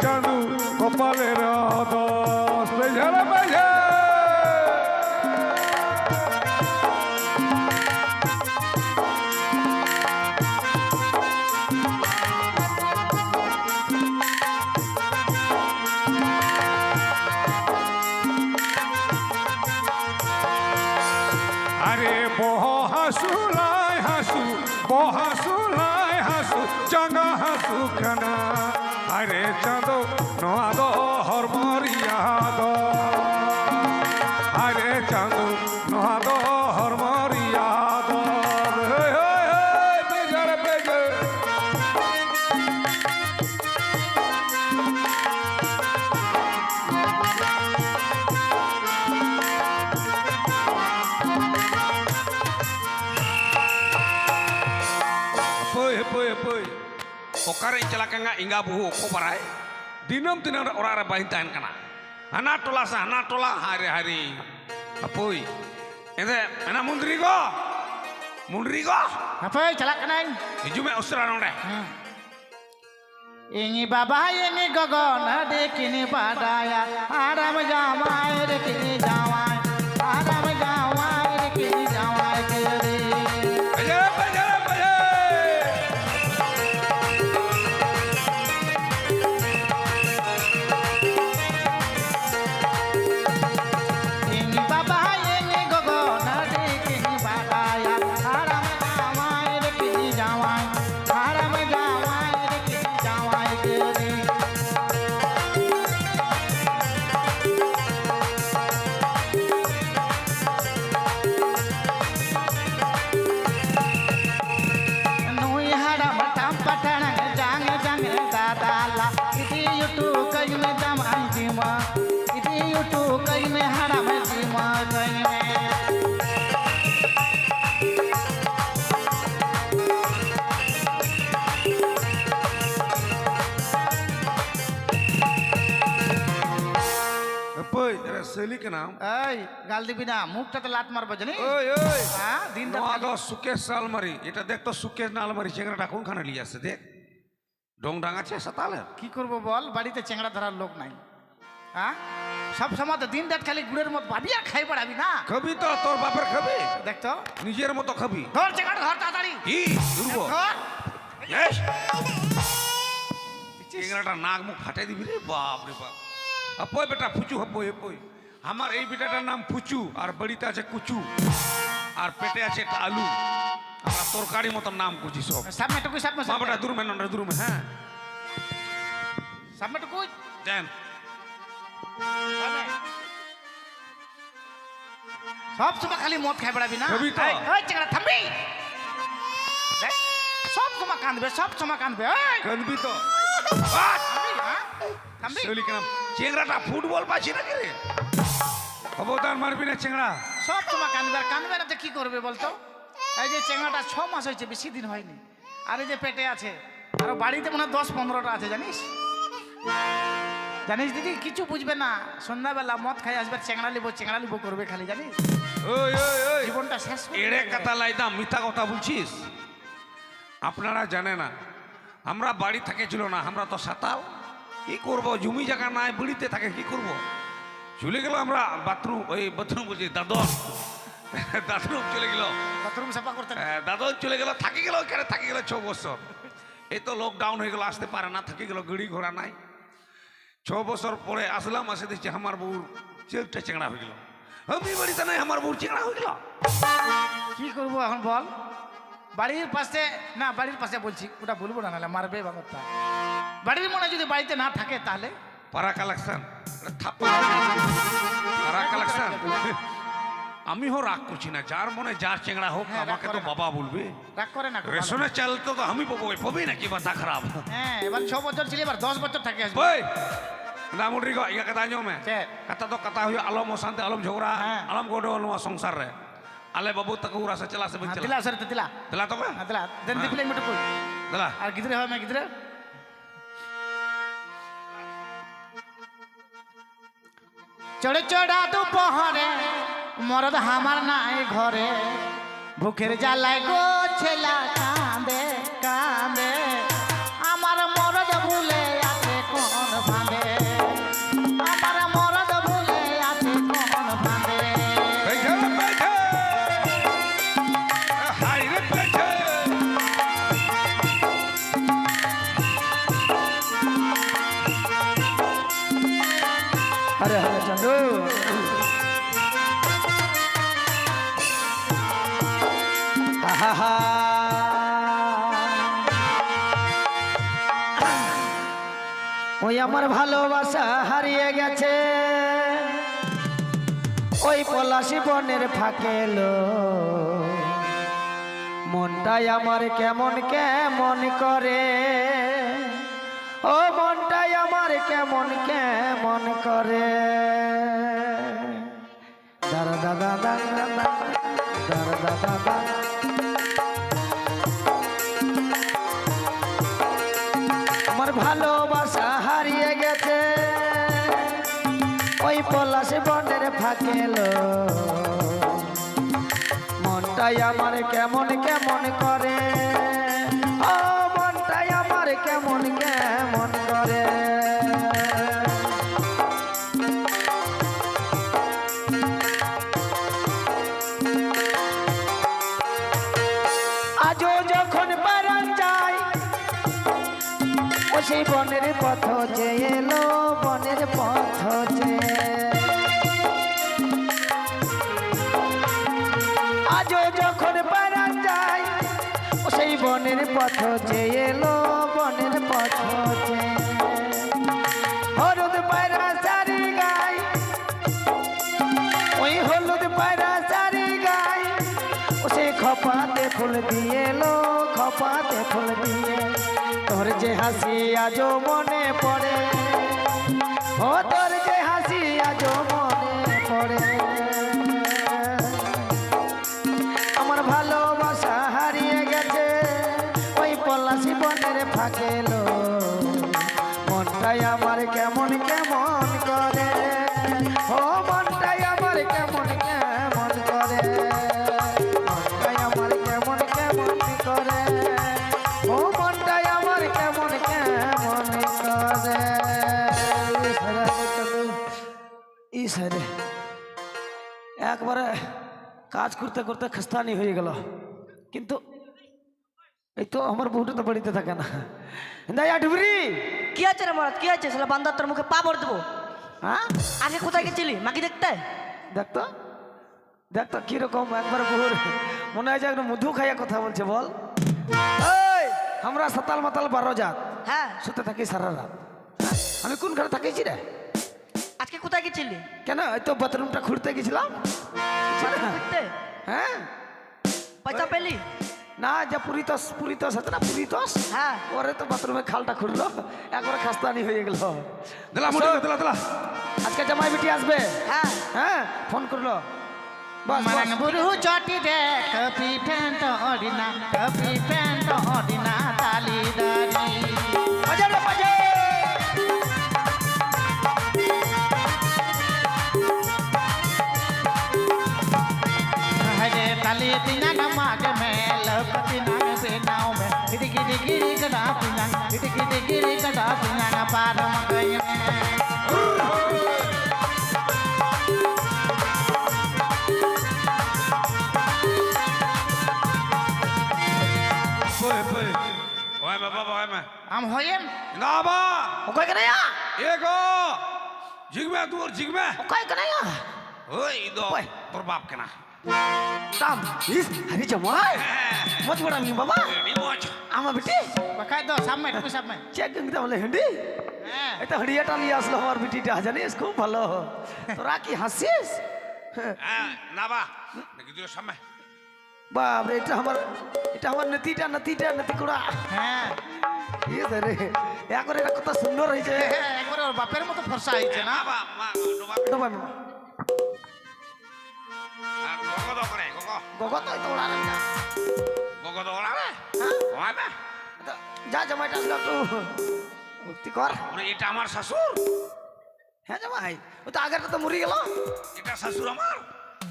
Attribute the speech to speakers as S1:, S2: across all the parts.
S1: চাঁদু কপালের দশ বেঝারা বেঝা আরে বহ হাসু, লাই হাসু বহাসু লাই হাসু চাঙ্গা হাসু, খানা। আরে চাঁদ নোয়াদ
S2: kokare celaka nga inga buhu koparai. Dinam tinang ora ora bahintan kana. Anatola sa anatola hari hari apoi? Ente mana mundri go mundri go
S3: apoi celak kana ing iju me ustra nong deh. Ingi baba ingi gogo na dekini padaya. Aram jamai dekini jamai ইতি ইউটু কই মে হারাম জিমা কই মে
S2: Hapoi, era seli kana.
S3: এই গাল দিবি না মুখটাতে লাত মারবো জানি
S2: ওই ওই।
S3: হ্যাঁ
S2: নোয়া সুকেশ আলমারি এটা দেখ তো সুকেশ না আলমারি চেংড়াটা কোনখানে লিয়ে আসছে দেখ। ডং ডাঙাচ্ছে সাতালে
S3: কি করব বল বাড়িতে চেংড়া ধরার লোক নাই। হ্যাঁ? সব সময় তো দিন রাত খালি গুড়ের মতো ভাবি আর খাই পড়াবি না।
S2: খাবি তো তোর বাপের খাবি?
S3: দেখতো
S2: নিজের মতো খাবি?
S3: ধর চেংড়া ধর তাড়াতাড়ি।
S2: কি? দুর্ব ইয়েস নাক মুখ ফাটাই দিবি রে বাপ। রে বাপ হপই বেটা ফুচু হপই হপই আমার এই বেটাটার নাম ফুচু আর বড়িতে আছে কুচু। আর পেটে আছে একটা আলু। আমরা তরকারি মতন নাম করছি সব।
S3: সামনে টুকুই সামনে
S2: মা বেটা দূর মে দূর হ্যাঁ।
S3: সামনে টুকুই
S2: দেন।
S3: সব সময় খালি মদ খাই বেড়াবি না? থামবি। দেখ, সব সময় কাঁদবে সব সময় কাঁদবে এই,
S2: কানবি তো।
S3: থামবি, হ্যাঁ? থামবি।
S2: শৈলী কেন? চেংড়াটা ফুটবল পাচ্ছি নাকি রে? খবরদার মারবি না চেংড়া।
S3: সব সময় কাঁদবে আর কাঁদবে না তো কি করবে বলতো? এই যে চেংড়াটা ছ মাস হয়েছে বেশি দিন হয়নি। আর এই যে পেটে আছে আর বাড়িতে মনে হয় দশ পনেরোটা আছে জানিস? জানিস দিদি কিছু বুঝবে না। সন্ধ্যাবেলা মদ খাই আসবে চেংড়া লিবো চেংড়া লিবো করবে খালি জানিস?
S2: ওই ওই ওই।
S3: জীবনটা শেষ
S2: এড়ে। কথা লাইদাম মিথ্যা কথা বলছিস? আপনারা জানে না আমরা বাড়ি থাকে ছিল না আমরা তো সাতাল। কি করব? জমি জায়গা নাই বুড়িতে থাকে কি করব? চলে গেল আমরা বাথরুম ওই বাথরুম বলছি দাদন। দাদন চলে গেল।
S3: বাথরুম সাফা করতে
S2: আহ, দাদন চলে গেল থাকি গেল ওখানে থাকি গেল ছ বছর। এই তো লকডাউন হয়ে গেল আসতে পারে না থাকি গেল গাড়ি ঘোড়া নাই। ছ বছর পরে আসলাম আসে দেখছি আমার বউর চেপটা চেংড়া হয়ে গেল। আমি বাড়িতে নাই আমার বউর চেংড়া হয়ে গেল।
S3: কি করব এখন বল? বাড়ির পাশে না বাড়ির পাশে বলছি ওটা বলব না নাহলে মারবে বাবারটা বাড়ির মনে যদি বাড়িতে না থাকে তাহলে?
S2: পারা কালেকশন পারা কালেকশন আমি হো রাগ করছি না যার মনে যার চেংড়া হোক
S3: হ্যাঁ,
S2: আমাকে তো বাবা বলবে।
S3: রাগ করে না।
S2: রেশনের চাল তো তো আমি পাবো পাবি নাকি? মাথা খারাপ।
S3: হ্যাঁ এবার ছ বছর ছিল এবার দশ বছর থাকে আসবে
S2: Boy, Namudri kok, iya kata nyom
S3: Cek.
S2: Kata to kata hui alam mo sante alam jogra,
S3: Ha.
S2: alam godo alam songsar re. Ale babu taku rasa celah
S3: হ্যাঁ,
S2: sebencela.
S3: দিলা সর দিলা
S2: Telah to
S3: হ্যাঁ
S2: ka?
S3: দিলা দেন
S2: হ্যাঁ।
S3: দিলে me too কই
S2: Telah.
S3: আর গিদরে হয় মে গিদরে চড়ে চড়া দুপহরে মরদ হামার নাই ঘরে ভুখের জ্বালায় গো ছেলা
S4: ওই আমার ভালোবাসা হারিয়ে গেছে। ওই পলাশি বনের ফাঁকেলো মনটাই আমার কেমন কেমন করে। ও মনটাই আমার কেমন কেমন করে। দাদা দাদা দাদা দাদা দাদা দাদা মনটাই আমার কেমন কেমন করে? বনের পথ যে এলো, বনের পথ। যে হলুদ পায়রা চারি গায়, ওই হলুদ পায়রা চারি গায়, ও সেই খপাতে ফুল দিয়ে এলো, খপাতে ফুল দিয়ে। তোর যে হাসি আজও মনে পড়ে, ও তোর যে হাসি আজও মনে পড়ে। কাজ করতে করতে খাস্তানি হয়ে গেল। কিন্তু এই তো আমার বউটা তো বাড়িতে থাকে না। ডুবরি!
S5: কি আছে রে মহারাজ? কি আছে? সেটা বান্দার তোর মুখে পা ভর দেবো।
S4: হ্যাঁ?
S5: আগে কোথায় গেছিলি? মাকি দেখতে?
S4: দেখতো দেখতো কীরকম একবার বহুর মনে হয় যে একদম মধু খাইয়া কথা বলছে বল। আমরা সাতাল মাতাল বারো জাত।
S5: হ্যাঁ।
S4: শুতে থাকি সারা রাত। হ্যাঁ? আমি কোন ঘরে থাকিছি রে?
S5: আজকে কোথায় গেছিলি?
S4: কেন? এই তো বাথরুমটা খুঁড়তে গেছিলাম? হ্যাঁ
S5: পয়সা পেলি
S4: না যে পুরিতস পুরিতস আছে না পুরিতস
S5: হ্যাঁ
S4: ওরে তো বাথরুমে খালটা খুঁড়লো একবারে খাস্তানি হয়ে গেল
S2: দিলা মুড়ি দিলা দিলা
S4: আজকে জামাই বেটি আসবে
S5: হ্যাঁ
S4: হ্যাঁ ফোন করল বাস।
S3: বুড়ু চটি দে কপি প্যান্ট অডিনা কপি প্যান্ট हम होयम
S2: गाबा ओकय कन्हैया
S4: एगो जिगमे दूर
S2: जिगमे ओकय
S4: कन्हैया
S2: ओय दो पर
S4: बाप केना Tam, is hari jamal. Mat kurang
S2: ni
S4: baba. Ni
S3: bos. Ama beti. Bakai do sampai tu
S4: sampai. Check kita boleh
S3: hindi.
S4: এটা হড়িয়াটা নিয়ে আসলো আমার বিটিটা জানিস খুব ভালো তোরা কি হাসিস
S2: না বা সামনে
S4: বাপ রে এটা আমার এটা আমার নেতিটা নেতিটা নেতি কোড়া
S3: হ্যাঁ
S4: ইয়ে রে এখন এটা কত সুন্দর হয়েছে
S3: একবার বাপের মতো ফর্সা হয়েছে না
S4: বাবা তো ওড়া না।
S2: গগদ ওড়াবে
S4: হ্যাঁ।
S2: ওই মে
S4: তো যা জামাইটা আসলো একটু মুক্তি কর।
S2: এটা আমার শাশুর
S4: হ্যাঁ জামাই ও তো আগেরটা তো মরি গেল।
S2: এটা শাশুর আমার।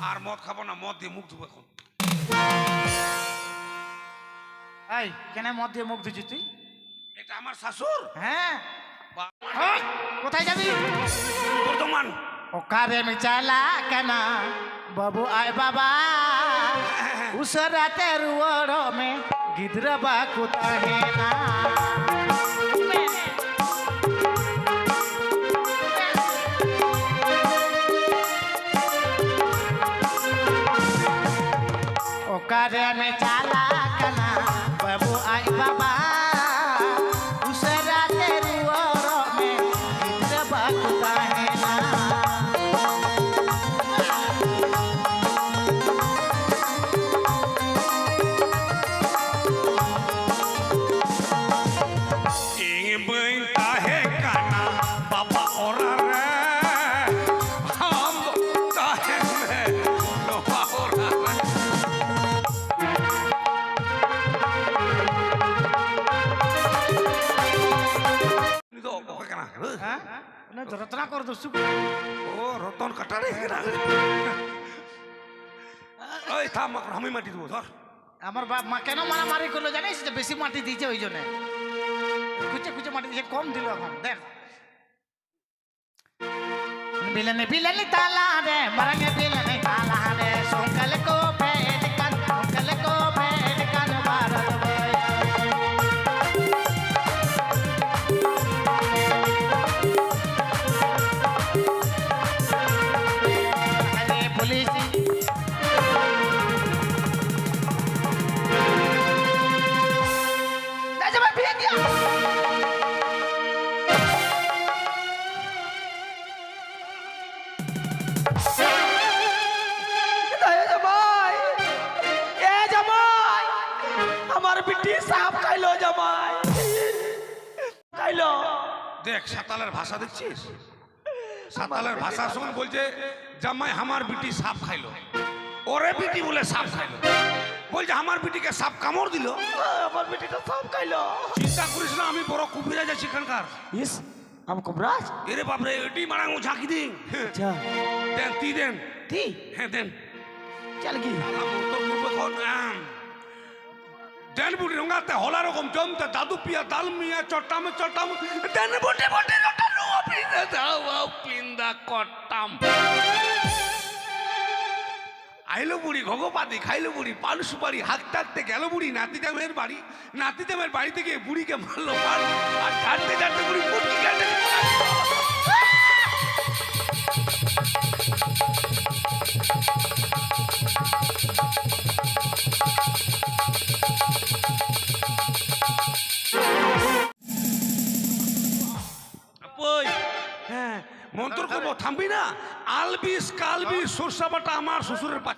S2: আর মদ খাব না মদ দিয়ে মুখ ধুবো এখন।
S3: এই কেন মদ দিয়ে মুখ ধুছিস তুই?
S2: এটা আমার শাশুর
S3: হ্যাঁ। কোথায় যাবি?
S2: বর্ধমান।
S3: ওকারে আমি চালা কেন? বাবু আয় বাবা। उसरा तेरुवडो में गिद्रबा बाकुता ना। তো চুপ
S2: ও, রতন কাটারে ওই থাম আমি মাটি দেবো ধর।
S3: আমার বাপ মা কেন মারামারি করল জানিস? যে বেশি মাটি দিয়েছে ওই জন্য। খুঁজে খুঁজে মাটি দিয়েছে, কম দিল এখন, দেখ। বিলনে বিলনে তালা রে মারাঙ্গে বিলনে তালা
S4: রে, সকাল কোপ আমার বিটি সাপ খাইলো জামাই। খাইলো।
S2: দেখ সাতালের ভাষা দেখছিস? সাতালের ভাষা শুন বলছে জামাই আমার বিটি সাপ খাইলো। ওরে বিটি বলে সাপ খাইলো। বলছে আমার বিটিকে সাপ কামড় দিল?
S4: আমার বিটিটা সাপ খাইলো।
S2: চিন্তা করিস না আমি বড় কুবিরাজ আছি এখানকার।
S4: ইস আম কুমরাজ
S2: এরে বাপরে এটি মারাং ঝাঁকি দিন।
S4: আচ্ছা।
S2: দেন তি দেন।
S4: কি
S2: হ্যাঁ দেন।
S4: চল কি
S2: আলাম উত্তর বুড়ি রঙাতে হলা রকম জমতে দাদু পিয়া দাল মিয়া চট্টাম চট্টাম দেন বুটে বুটে রটা নো পিন্দা দাও পিন্দা কট্টাম আইলো বুড়ি ঘগপাতি খাইলো বুড়ি পান সুপারি হাত টাকতে গেল বুড়ি নাতিদামের বাড়ি। নাতিদামের বাড়ি থেকে বুড়িকে মারলো পান আর কাটতে কাটতে বুড়ি পুটকি কাটতে আমার শ্বশুরের